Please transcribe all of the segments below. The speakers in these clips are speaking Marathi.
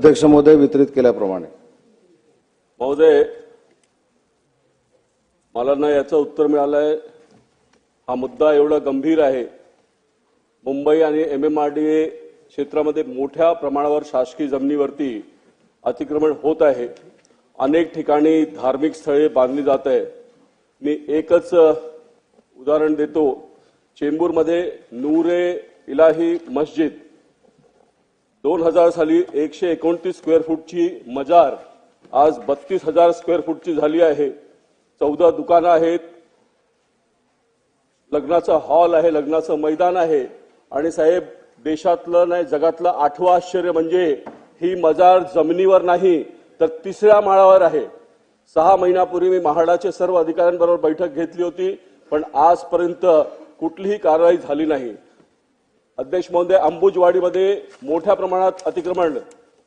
अध्यक्ष महोदय वितरित केल्याप्रमाणे. महोदय मला ना याचं उत्तर मिळालंय. हा मुद्दा एवढा गंभीर आहे. मुंबई आणि M M R D A क्षेत्रामध्ये मोठ्या प्रमाणावर शासकीय जमिनीवरती अतिक्रमण होत आहे. अनेक ठिकाणी धार्मिक स्थळे बांधली जात आहे मी एकच उदाहरण देतो. चेंबूरमध्ये नूरे इलाही मस्जिद दोन हजार साली एकशे एकोणतीस स्क्वेअर फूटची मजार आज बत्तीस हजार स्क्वेअर फूटची झाली आहे. चौदा दुकानं आहेत. लग्नाचं हॉल आहे लग्नाचं मैदान आहे. आणि साहेब देशातलं नाही जगातलं आठवं आश्चर्य म्हणजे ही मजार जमिनीवर नाही तर तिसऱ्या माळावर आहे. सहा महिन्यापूर्वी मी महाडाचे सर्व अधिकाऱ्यांबरोबर बैठक घेतली होती पण आजपर्यंत कुठलीही कारवाई झाली नाही. अध्यक्ष महोदय अंबुजवाडीमध्ये मोठ्या प्रमाणात अतिक्रमण.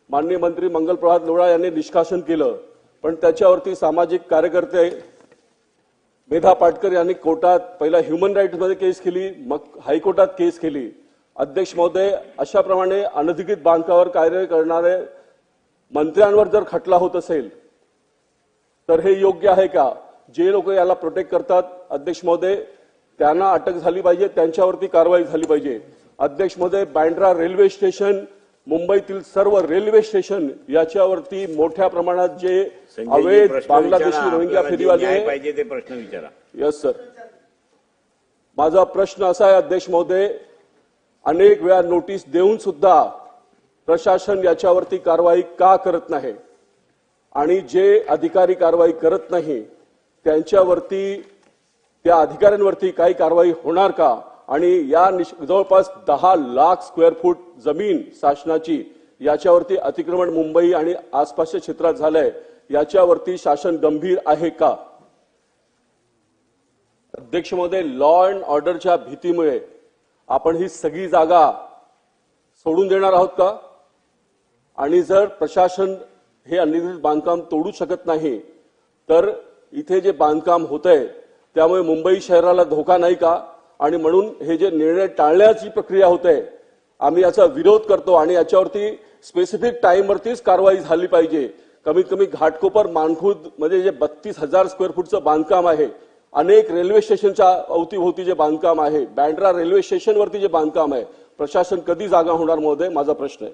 माननीय मंत्री मंगल प्रभात लोढा यांनी निष्कासन केलं. पण त्याच्यावरती सामाजिक कार्यकर्ते मेधा पाटकर यांनी कोर्टात पहिला ह्युमन राईट्समध्ये केस केली मग हायकोर्टात केस केली. अध्यक्ष महोदय अशाप्रमाणे अनधिकृत बांधकावर कार्य करणारे मंत्र्यांवर जर खटला होत असेल तर हे योग्य आहे का? जे लोक याला प्रोटेक्ट करतात अध्यक्ष महोदय त्यांना अटक झाली पाहिजे त्यांच्यावरती कारवाई झाली पाहिजे. अध्यक्ष महोदय बँड्रा रेल्वे स्टेशन मुंबईतील सर्व रेल्वे स्टेशन याच्यावरती मोठ्या प्रमाणात जे अवैध बांगलादेशी. रोहिंग्या फेरीवाले ते प्रश्न विचारा. यस सर माझा प्रश्न असा आहे अध्यक्ष महोदय अनेक वेळा नोटीस देऊन सुद्धा प्रशासन याच्यावरती कारवाई का करत नाही? आणि जे अधिकारी कारवाई करत नाही त्यांच्यावरती त्या अधिकाऱ्यांवरती काही कारवाई होणार का? आणि या जवळपास दहा लाख स्क्वेअर फूट जमीन शासनाची याच्यावरती अतिक्रमण मुंबई आणि आसपासच्या क्षेत्रात झालंय याच्यावरती शासन गंभीर आहे का? अध्यक्ष महोदय लॉ अँड ऑर्डरच्या भीतीमुळे आपण ही सगळी जागा सोडून देणार आहोत का? आणि जर प्रशासन हे अनिर्धित बांधकाम तोडू शकत नाही तर इथे जे बांधकाम होत आहे त्यामुळे मुंबई शहराला धोका नाही का? आणि म्हणून हे जे निर्णय टाळण्याची प्रक्रिया होते आम्ही याचा विरोध करतो आणि याच्यावरती स्पेसिफिक टाईमवरतीच कारवाई झाली पाहिजे. कमीत कमी घाटकोपर मानखुद म्हणजे जे बत्तीस हजार स्क्वेअर फूटचं बांधकाम आहे अनेक रेल्वे स्टेशनच्या अवतीभोवती जे बांधकाम आहे बँड्रा रेल्वे स्टेशनवरती जे बांधकाम आहे प्रशासन कधी जागा होणार महोदय? माझा प्रश्न आहे.